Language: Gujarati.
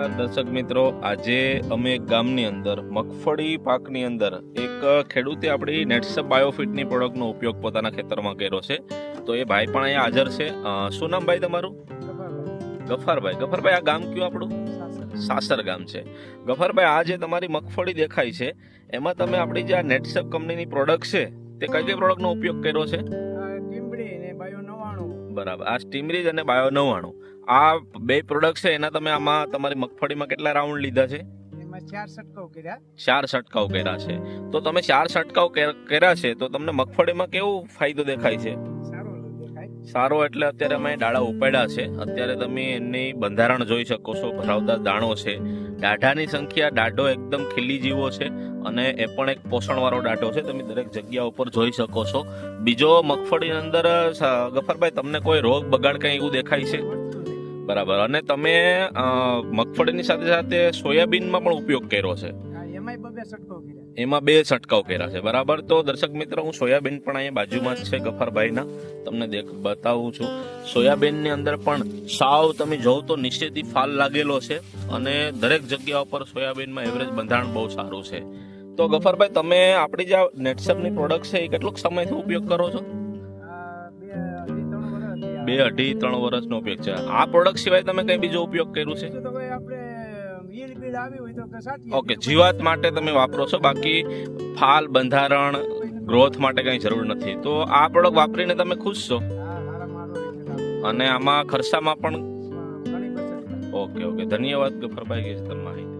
નમસ્કાર દર્શક મિત્રો. આજે અમે એક ગામની અંદર મગફળી પાકની અંદર એક ખેડૂતે આપણી નેટસપ બાયોફિટની પ્રોડક્ટનો ઉપયોગ પોતાના ખેતરમાં કર્યો છે. તો એ ભાઈ પણ અહીંયા હાજર છે. શું નામ ભાઈ તમારું? ગફારભાઈ. ગફારભાઈ આ ગામ કયું આપણું? સાસર ગામ છે. ગફારભાઈ આ જે તમારી મગફળી દેખાય છે એમાં તમે આપણી જે આ નેટસપ કંપનીની પ્રોડક્ટ છે તે કઈ કઈ પ્રોડક્ટનો ઉપયોગ કર્યો છે? બાયો નવાણું બરાબર. આ સ્ટીમરીજ અને બાયો નવ્વાણું આ બે પ્રોડક્ટ છે એના તમે આમાં તમારી મગફળીમાં કેટલા રાઉન્ડ લીધા છે? ચાર છટકાવ કર્યા. છે. તો તમે ચાર છંટકાવ કર્યા છે તો તમને મગફળીમાં કેવો ફાયદો દેખાય છે? સારો એટલે અત્યારે અમે ડાળા ઉપાડ્યા છે. અત્યારે તમે એની બંધારણ જોઈ શકો છો ભરાવદાર દાણો છે. દાઢાની સંખ્યા દાઢો એકદમ ખીલી જેવો છે અને એ પણ એક પોષણવાળો દાઢો છે. તમે દરેક જગ્યા ઉપર જોઈ શકો છો. બીજો મગફળીની અંદર ગફરભાઈ તમને કોઈ રોગ બગાડ કંઈ એવું દેખાય છે. બરાબર. અને તમે મગફળીની સાથે સાથે સોયાબીનમાં પણ ઉપયોગ કર્યો છે? એમાં બે છંટકાવ કર્યા છે. બરાબર? તો દર્શક મિત્રો હું સોયાબીન પણ અહીંયા બાજુમાં જ છે ગફરભાઈના. તમને દેખ બતાવું છું. સોયાબીનની અંદર પણ સાવ તમે જોવ તો નીચેથી ફાલ લાગેલો છે અને દરેક જગ્યા ઉપર સોયાબીનમાં એવરેજ બંધારણ બહુ સારું છે. તો ગફરભાઈ તમે આપણી જે નેટસેપની પ્રોડક્ટ છે એ કેટલોક સમયથી ઉપયોગ કરો છો? બે અઢી ત્રણ વર્ષનો ઉપયોગ છે. આ પ્રોડક્ટ સિવાય તમે કઈ બીજો ઉપયોગ કર્યો છે? ઓકે જીવાત માટે તમે વાપરો છો. બાકી ફાલ બંધારણ ગ્રોથ માટે કઈ જરૂર નથી. તો આ પ્રોડક્ટ વાપરીને તમે ખુશ છો. અને આમાં ખર્ચામાં પણ ઓકે ઓકે. ધન્યવાદ ગફરભાઈ કે તમારી.